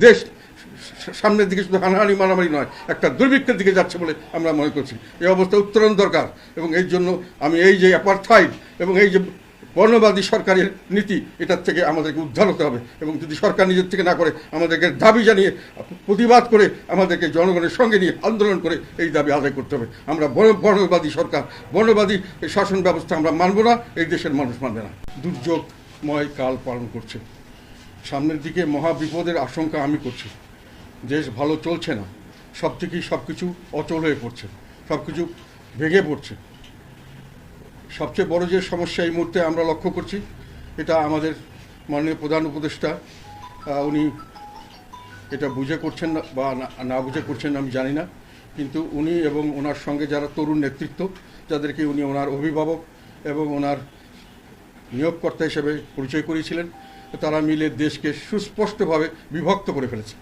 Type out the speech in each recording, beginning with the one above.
দেশ সামনের দিকে শুধু হানাহানি মারামারি নয়, একটা দুর্ভিক্ষের দিকে যাচ্ছে বলে আমরা মনে করছি। এই অবস্থা উত্তরণ দরকার এবং এই জন্য আমি এই যে অ্যাপারথাইড এবং এই যে বর্ণবাদী সরকারের নীতি, এটার থেকে আমাদেরকে উদ্ধার হতে হবে এবং যদি সরকার নিজের থেকে না করে, আমাদেরকে দাবি জানিয়ে, প্রতিবাদ করে আমাদেরকে জনগণের সঙ্গে নিয়ে আন্দোলন করে এই দাবি আদায় করতে হবে। আমরা বর্ণ- বর্ণবাদী সরকার, বর্ণবাদী শাসন ব্যবস্থা আমরা মানব না, এই দেশের মানুষ মানবে না। দুর্যোগময় কাল পালন করছে। সামনের দিকে মহা বিপদের আশঙ্কা আমি করছি। দেশ ভালো চলছে না। সব থেকেই সব কিছু অচল হয়ে পড়ছে। সব কিছু ভেঙে পড়ছে। সবচেয়ে বড় যে সমস্যা এই মুহূর্তে আমরা লক্ষ্য করছি, এটা আমাদের মাননীয় প্রধান উপদেষ্টা উনি এটা বুঝে করছেন না বা না- না বুঝে করছেন আমি জানি না। কিন্তু উনি এবং ওনার সঙ্গে যারা তরুণ নেতৃত্ব, যাদেরকে উনি ওনার অভিভাবক এবং ওনার নিয়োগকর্তা হিসেবে পরিচয় করিয়েছিলেন। তারা মিলে দেশকে সুস্পষ্টভাবে বিভক্ত করে ফেলেছে।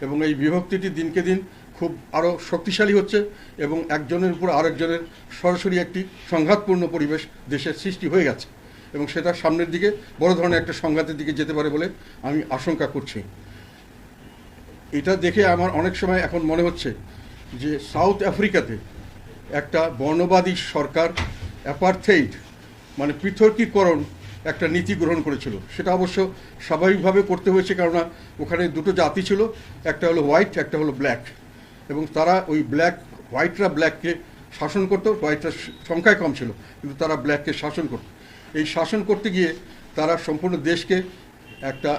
এবং এই বিভক্তিটি দিনকে দিন খুব আরও শক্তিশালী হচ্ছে এবং একজনের উপর আরেকজনের সরাসরি একটি সংঘাতপূর্ণ পরিবেশ দেশের সৃষ্টি হয়ে গেছে। এবং সেটা সামনের দিকে বড় ধরনের একটা সংঘাতের দিকে যেতে পারে বলে আমি আশঙ্কা করছি। এটা দেখে আমার অনেক সময় এখন মনে হচ্ছে যে সাউথ আফ্রিকাতে একটা বর্ণবাদী সরকার, অ্যাপারথেইড মানে পৃথকীকরণ একটা নীতি গ্রহণ করেছিল। সেটা অবশ্য স্বাভাবিকভাবে করতে হয়েছে কেননা ওখানে দুটো জাতি ছিল, একটা হলো হোয়াইট একটা হলো ব্ল্যাক এবং তারা ওই ব্ল্যাক হোয়াইটরা ব্ল্যাককে শাসন করতো হোয়াইটরা সংখ্যায় কম ছিল, কিন্তু তারা ব্ল্যাককে শাসন করতো। এই শাসন করতে গিয়ে তারা সম্পূর্ণ দেশকে একটা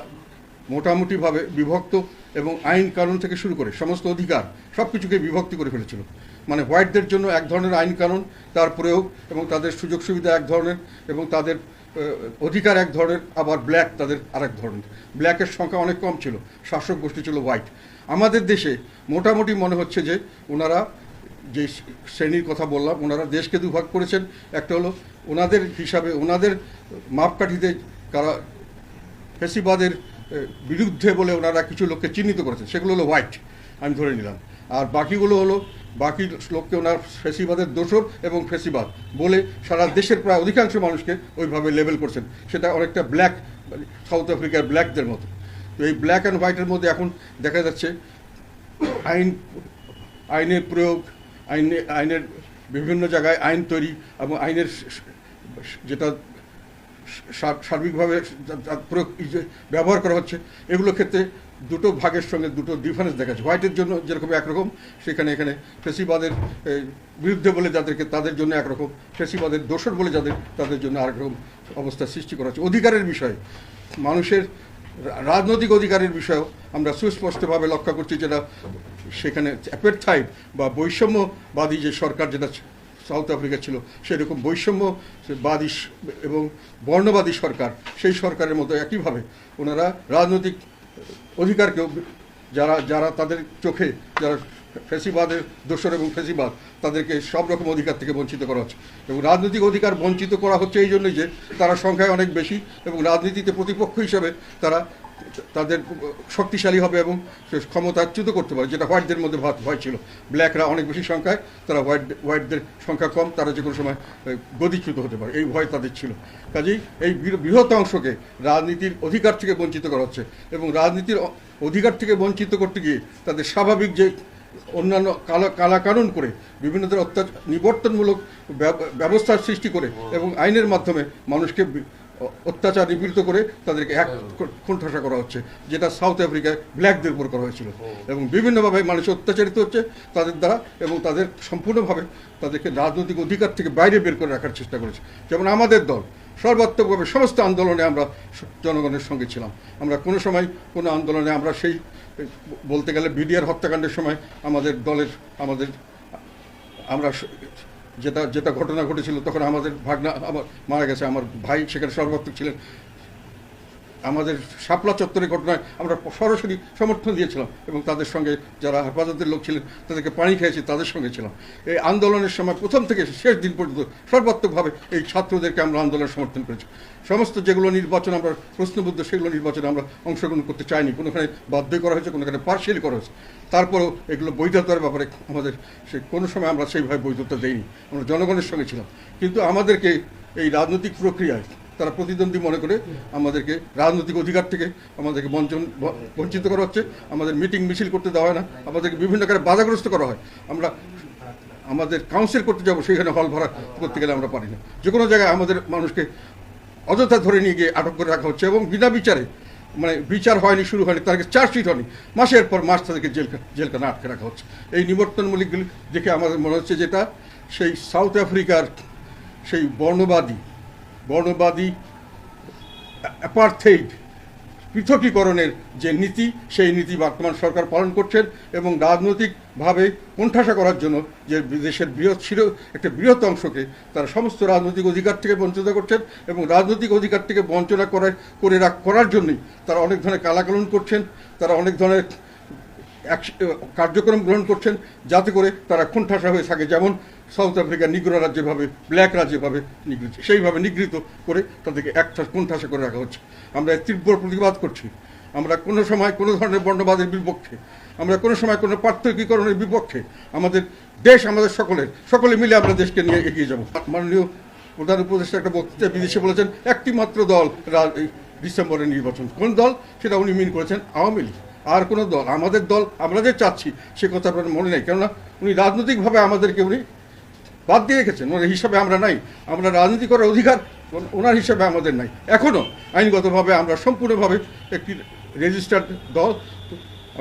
মোটামুটিভাবে বিভক্ত এবং আইন কানুন থেকে শুরু করে সমস্ত অধিকার সব কিছুকে বিভক্তি করে ফেলেছিল। মানে হোয়াইটদের জন্য এক ধরনের আইন কানুন, তার প্রয়োগ এবং তাদের সুযোগ সুবিধা এক ধরনের এবং তাদের অধিকার এক ধরনের, আবার ব্ল্যাক তাদের আরেক ধরনের। ব্ল্যাকের সংখ্যা অনেক কম ছিল, শাসক গোষ্ঠী ছিল হোয়াইট। আমাদের দেশে মোটামুটি মনে হচ্ছে যে ওনারা যে শ্রেণির কথা বললাম, ওনারা দেশকে দুভাগ করেছেন। একটা হলো ওনাদের হিসাবে, ওনাদের মাপকাঠিতে কারা ফেসিবাদের বিরুদ্ধে বলে ওনারা কিছু লোককে চিহ্নিত করেছেন, সেগুলো হলো হোয়াইট। আমি ধরে নিলাম। আর বাকিগুলো হলো, বাকি লোককে ওনার ফেসিবাদের দোসর এবং ফেসিবাদ বলে সারা দেশের প্রায় অধিকাংশ মানুষকে ওইভাবে লেবেল করছেন। সেটা অনেকটা ব্ল্যাক সাউথ আফ্রিকার ব্ল্যাকদের মতো। তো এই ব্ল্যাক অ্যান্ড হোয়াইটের মধ্যে এখন দেখা যাচ্ছে আইন আইনের প্রয়োগ, আইনে, আইনের বিভিন্ন জায়গায় আইন তৈরি এবং আইনের যেটা সার্বিকভাবে প্রয়োগ ব্যবহার করা হচ্ছে, এগুলো ক্ষেত্রে দুটো ভাগের সঙ্গে দুটো ডিফারেন্স দেখা যাচ্ছে হোয়াইটের জন্য যেরকম একরকম, সেখানে এখানে ফেসিবাদের বিরুদ্ধে বলে যাদেরকে তাদের জন্য একরকম, ফেসিবাদের দোষর বলে যাদের, তাদের জন্য আরেকরকম অবস্থা সৃষ্টি করা হচ্ছে। অধিকারের বিষয়ে, মানুষের রাজনৈতিক অধিকারের বিষয়েও আমরা সুস্পষ্টভাবে লক্ষ্য করছি যেটা সেখানে অ্যাপেরথাইড বা বৈষম্যবাদী যে সরকার যেটা সাউথ আফ্রিকা ছিল, সেরকম বৈষম্যবাদী এবং বর্ণবাদী সরকার, সেই সরকারের মতো একইভাবে ওনারা রাজনৈতিক অধিকারকেও যারা যারা তাদের চোখে, যারা ফেসিবাদের দোষর এবং ফেসিবাদ, তাদেরকে সব রকম অধিকার থেকে বঞ্চিত করা হচ্ছে। এবং রাজনৈতিক অধিকার বঞ্চিত করা হচ্ছে এই জন্যই যে তারা সংখ্যায় অনেক বেশি এবং রাজনীতিতে প্রতিপক্ষ হিসেবে তারা তাদের শক্তিশালী হবে এবং ক্ষমতাচ্যুত করতে পারে, যেটা হোয়াইটদের মধ্যে ভয় ছিল। ব্ল্যাকরা অনেক বেশি সংখ্যায়, তারা হোয়াইট, হোয়াইটদের সংখ্যা কম, তারা যে কোনো সময় গদিচ্যুত হতে পারে। এই ভয় তাদের ছিল। কাজেই এই বৃহৎ অংশকে রাজনীতির অধিকার থেকে বঞ্চিত করা হচ্ছে এবং রাজনীতির অধিকার থেকে বঞ্চিত করতে গিয়ে তাদের স্বাভাবিক যে অন্যান্য কালা কালা কানুন করে বিভিন্ন ধরনের অত্যাচার নিবর্তনমূলক ব্যবস্থার সৃষ্টি করে এবং আইনের মাধ্যমে মানুষকে অত্যাচার নিপীড়িত করে তাদেরকে এক কোণঠাসা করা হচ্ছে, যেটা সাউথ আফ্রিকায় ব্ল্যাকদের উপর করা হয়েছিল। এবং বিভিন্নভাবে মানুষ অত্যাচারিত হচ্ছে তাদের দ্বারা এবং তাদের সম্পূর্ণভাবে তাদেরকে রাজনৈতিক অধিকার থেকে বাইরে বের করে রাখার চেষ্টা করেছে। যেমন আমাদের দল, সর্বাত্মকভাবে সমস্ত আন্দোলনে আমরা জনগণের সঙ্গে ছিলাম। আমরা কোনো সময় কোনো আন্দোলনে আমরা সেই, বলতে গেলে বিডিআর হত্যাকাণ্ডের সময় আমাদের দলের, আমাদের আমরা যেটা যেটা ঘটনা ঘটেছিল, তখন আমাদের ভাগনা আমার মারা গেছে। আমার ভাই সেখানে সর্বাত্মক ছিলেন। আমাদের শাপলা চত্বরের ঘটনায় আমরা সরাসরি সমর্থন দিয়েছিলাম এবং তাদের সঙ্গে যারা হেফাজতের লোক ছিলেন, তাদেরকে পানি খেয়েছি, তাদের সঙ্গে ছিলাম। এই আন্দোলনের সময় প্রথম থেকে শেষ দিন পর্যন্ত সর্বাত্মকভাবে এই ছাত্রদেরকে আমরা আন্দোলন সমর্থন করেছি। সমস্ত যেগুলো নির্বাচন আমরা, প্রশ্নবুদ্ধ সেগুলো নির্বাচনে আমরা অংশগ্রহণ করতে চাইনি, কোনোখানে বাধ্য করা হয়েছে, কোনোখানে পার্সিয়ালি করা হয়েছে। তারপরেও এগুলো বৈধতার ব্যাপারে আমাদের সে, কোনো সময় আমরা সেইভাবে বৈধতা দেইনি। আমরা জনগণের সঙ্গে ছিলাম। কিন্তু আমাদেরকে এই রাজনৈতিক প্রক্রিয়ায় তারা প্রতিদ্বন্দ্বী মনে করে আমাদেরকে রাজনৈতিক অধিকার থেকে আমাদেরকে বঞ্চন, বঞ্চিত করা হচ্ছে। আমাদের মিটিং মিছিল করতে দেওয়া হয় না। আমাদেরকে বিভিন্ন কারণে বাধাগ্রস্ত করা হয়। আমরা আমাদের কাউন্সিল করতে যাব সেখানে হল ভাড়া করতে গেলে আমরা পারি না। যে কোনো জায়গায় আমাদের মানুষকে অযথা ধরে নিয়ে গিয়ে আটক করে রাখা হচ্ছে এবং বিনা বিচারে মানে বিচার হয়নি, শুরু হয়নি তাদেরকে চার্জশিট হয়নি। মাসের পর মাস তাদেরকে জেল জেলখানে আটকে রাখা হচ্ছে। এই নিবর্তনমূলকগুলি দেখে আমাদের মনে হচ্ছে যেটা সেই সাউথ আফ্রিকার সেই বর্ণবাদী বর্ণবাদী অ্যাপার্থেইড পৃথকীকরণের যে নীতি, সেই নীতি বর্তমান সরকার পালন করছেন এবং রাজনৈতিকভাবে কোণঠাসা করার জন্য যে দেশের বৃহৎ ছিল একটা বৃহৎ অংশকে তারা সমস্ত রাজনৈতিক অধিকার থেকে বঞ্চিত করছেন এবং রাজনৈতিক অধিকার থেকে বঞ্চনা করে রাখ, করার জন্যই তারা অনেক ধরনের কালাকলন করছেন, তারা অনেক ধরনের কার্যক্রম গ্রহণ করছেন যাতে করে তারা খুনঠাসা হয়ে থাকে। যেমন সাউথ আফ্রিকার নিগ্রোরা যেভাবে ব্ল্যাকরা যেভাবে নিগৃহীত। সেইভাবে নিগৃহীত করে তাদেরকে একটা খুনঠাসা করে রাখা হচ্ছে। আমরা তীব্র প্রতিবাদ করছি। আমরা কোনো সময় কোনো ধরনের বর্ণবাদের বিপক্ষে, আমরা কোনো সময় কোনো পার্থক্যীকরণের বিপক্ষে আমাদের দেশ, আমাদের সকলের, সকলে মিলে আমরা দেশকে নিয়ে এগিয়ে যাব। মাননীয় প্রধান উপদেষ্টা একটা বক্তৃতা বিদেশে বলেছেন একটি মাত্র দল রা- এই ডিসেম্বরের নির্বাচন। কোন দল? সেটা উনি মিন করেছেন আওয়ামী লীগ। আর কোনো দল, আমাদের দল, আমরা যে চাচ্ছি, সে কথা আপনার মনে নেই। কেননা উনি রাজনৈতিকভাবে আমাদেরকে উনি বাদ দিয়ে রেখেছেন ওনার হিসাবে আমরা নাই। আমরা রাজনীতি করার অধিকার ওনার হিসাবে আমাদের নাই। এখনও আইনগতভাবে আমরা সম্পূর্ণভাবে একটি রেজিস্টার্ড দল।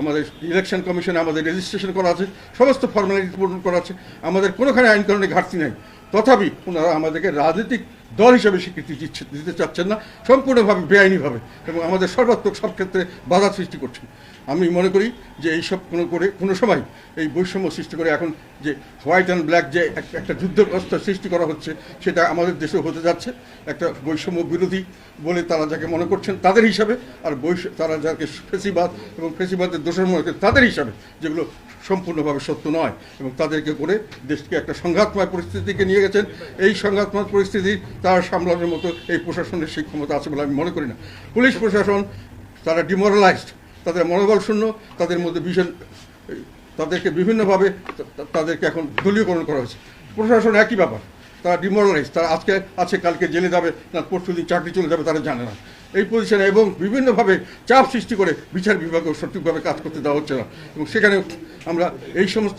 আমাদের ইলেকশন কমিশনে আমাদের রেজিস্ট্রেশন করা আছে, সমস্ত ফর্মালিটি পূরণ করা আছে। আমাদের কোনোখানে আইন কারণে ঘাটতি নাই। তথাপি ওনারা আমাদেরকে রাজনৈতিক দল হিসেবে স্বীকৃতি দিচ্ছে দিতে চাচ্ছেন না। সম্পূর্ণভাবে বেআইনিভাবে। এবং আমাদের সর্বাত্মক সব ক্ষেত্রে বাধা সৃষ্টি করছেন আমি মনে করি যে এইসব কোনো করে, কোনো সময় এই বৈষম্য সৃষ্টি করে এখন যে হোয়াইট অ্যান্ড ব্ল্যাক যে এক- একটা যুদ্ধগ্রস্ত সৃষ্টি করা হচ্ছে, সেটা আমাদের দেশেও হতে যাচ্ছে। একটা বৈষম্য বিরোধী বলে তারা যাকে মনে করছেন তাদের হিসাবে, আর বৈষ, তারা যাকে ফেসিবাদ এবং ফেসিবাদের দোষের মনে করছেন তাদের হিসাবে, যেগুলো সম্পূর্ণভাবে সত্য নয় এবং তাদেরকে করে দেশকে একটা সংঘাতময় পরিস্থিতিকে নিয়ে গেছেন। এই সংঘাতময় পরিস্থিতি তার সামলানোর মতো এই প্রশাসনের সেই ক্ষমতা আছে বলে আমি মনে করি না। পুলিশ প্রশাসন, তারা ডিমোরালাইজড তাদের মনোবল শূন্য, তাদের মধ্যে ভীষণ, তাদেরকে বিভিন্নভাবে তাদেরকে এখন দলীয়করণ করা হয়েছে। প্রশাসন একই ব্যাপার, তারা ডিমোরালাইজ তারা আজকে আছে কালকে জেলে যাবে, না পরশু দিন চাকরি চলে যাবে, তারা জানে না। এই পজিশনে এবং বিভিন্নভাবে চাপ সৃষ্টি করে বিচার বিভাগেও সঠিকভাবে কাজ করতে দেওয়া হচ্ছে না। এবং সেখানে আমরা এই সমস্ত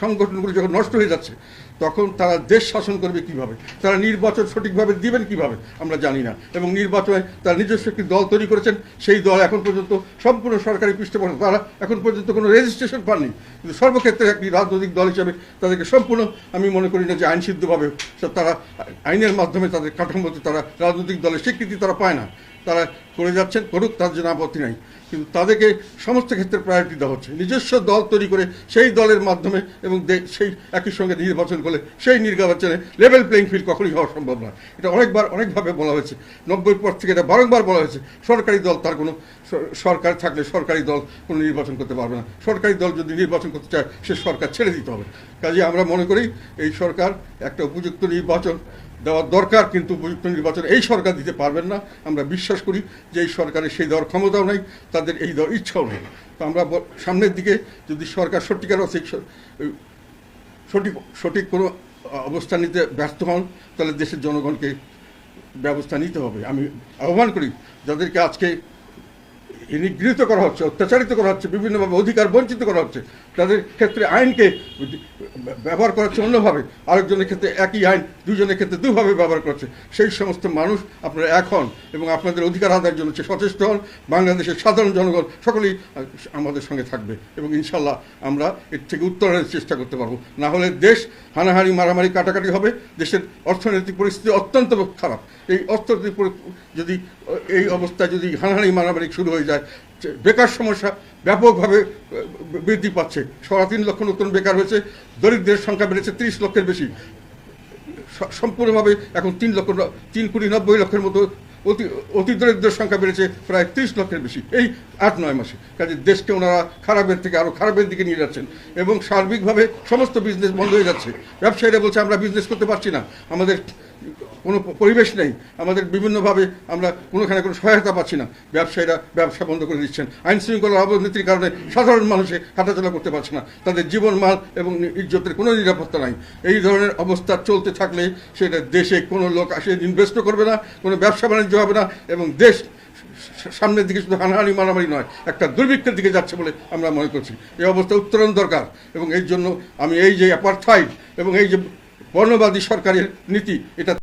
সংগঠনগুলো যখন নষ্ট হয়ে যাচ্ছে তখন তারা দেশ শাসন করবে কীভাবে? তারা নির্বাচন সঠিকভাবে দিবেন কীভাবে? আমরা জানি না। এবং নির্বাচনে তারা নিজস্ব একটি দল তৈরি করেছেন। সেই দল এখন পর্যন্ত সম্পূর্ণ সরকারি পৃষ্ঠপোষক তারা এখন পর্যন্ত কোনো রেজিস্ট্রেশন পাননি। কিন্তু সর্বক্ষেত্রে একটি রাজনৈতিক দল হিসাবে তাদেরকে সম্পূর্ণ আমি মনে করি না যে আইন সিদ্ধভাবে তারা আইনের মাধ্যমে তাদের কাঠামোতে তারা রাজনৈতিক দলের স্বীকৃতি তারা পায় না। তারা করে যাচ্ছেন করুক, তার জন্য আপত্তি নাই। কিন্তু তাদেরকে সমস্ত ক্ষেত্রে প্রায়োরিটি দেওয়া হচ্ছে। নিজস্ব দল তৈরি করে সেই দলের মাধ্যমে এবং সেই একই সঙ্গে নির্বাচন করলে সেই নির্বাচনে লেভেল প্লেইং ফিল্ড কখনই হওয়া সম্ভব নয়। এটা অনেকবার, অনেকভাবে বলা হয়েছে। নব্বই পর থেকে এটা বারংবার বলা হয়েছে। সরকারি দল তার কোনো সরকার থাকলে সরকারি দল কোনো নির্বাচন করতে পারবে না। সরকারি দল যদি নির্বাচন করতে চায়, সে সরকার ছেড়ে দিতে হবে। কাজে আমরা মনে করি এই সরকার একটা উপযুক্ত নির্বাচন দেওয়ার দরকার, কিন্তু উপযুক্ত নির্বাচন এই সরকার দিতে পারবেন না। আমরা বিশ্বাস করি যে এই সরকারের সেই দেওয়ার ক্ষমতাও নেই, তাদের এই দেওয়ার ইচ্ছাও নেই। তো আমরা সামনের দিকে যদি সরকার সত্যিকার অর্থে সঠিক সঠিক কোনো অবস্থা নিতে ব্যর্থ হন, তাহলে দেশের জনগণকে ব্যবস্থা নিতে হবে। আমি আহ্বান করি, যাদেরকে আজকে নিগৃহীত করা হচ্ছে, অত্যাচারিত করা হচ্ছে, বিভিন্নভাবে অধিকার বঞ্চিত করা হচ্ছে। তাদের ক্ষেত্রে আইনকে ব্যবহার করা হচ্ছে অন্যভাবে। আরেকজনের ক্ষেত্রে একই আইন, দুজনের ক্ষেত্রে দুভাবে ব্যবহার করছে সেই সমস্ত মানুষ আপনারা এখন এবং আপনাদের অধিকার আদায়ের জন্য সচেষ্ট হন। বাংলাদেশের সাধারণ জনগণ সকলেই আমাদের সঙ্গে থাকবে এবং ইনশাল্লাহ আমরা এর থেকে উত্তরণের চেষ্টা করতে পারব। না হলে দেশ হানাহানি, মারামারি, কাটাকাটি হবে। দেশের অর্থনৈতিক পরিস্থিতি অত্যন্ত খারাপ। এই অর্থনৈতিক যদি, এই অবস্থায় যদি হানাহানি, মারামারি শুরু হয়ে যায় যে বেকার সমস্যা ব্যাপকভাবে বৃদ্ধি পাচ্ছে। সাড়ে তিন লক্ষ নতুন বেকার হয়েছে, দরিদ্রের সংখ্যা বেড়েছে ত্রিশ লক্ষের বেশি। সম্পূর্ণভাবে এখন তিন লক্ষ তিন কোটি নব্বই লক্ষের মতো অতি অতি দরিদ্রের সংখ্যা বেড়েছে প্রায় ত্রিশ লক্ষের বেশি। এই আট নয় মাসে। কাজে দেশকে ওনারা খারাপের থেকে আরও খারাপের দিকে নিয়ে যাচ্ছেন এবং সার্বিকভাবে সমস্ত বিজনেস বন্ধ হয়ে যাচ্ছে। ব্যবসায়ীরা বলছে, আমরা বিজনেস করতে পারছি না। আমাদের কোনো পরিবেশ নেই। আমাদের বিভিন্নভাবে আমরা কোনোখানে কোনো সহায়তা পাচ্ছি না। ব্যবসায়ীরা ব্যবসা বন্ধ করে দিচ্ছেন। আইন শৃঙ্খলার অবনতির কারণে সাধারণ মানুষে হাঁটাচলা করতে পারছে না। তাদের জীবন মাল এবং ইজ্জতের কোনো নিরাপত্তা নাই। এই ধরনের অবস্থা চলতে থাকলে সেটা দেশে কোনো লোক আসে ইনভেস্টও করবে না, কোনো ব্যবসা বাণিজ্য হবে না এবং দেশ সামনের দিকে শুধু হানাহানি মারামারি নয়, একটা দুর্ভিক্ষের দিকে যাচ্ছে বলে আমরা মনে করছি। এই অবস্থা উত্তরণ দরকার এবং এই জন্য আমি এই যে অ্যাপারথাইড এবং এই যে বর্ণবাদী সরকারের নীতি, এটা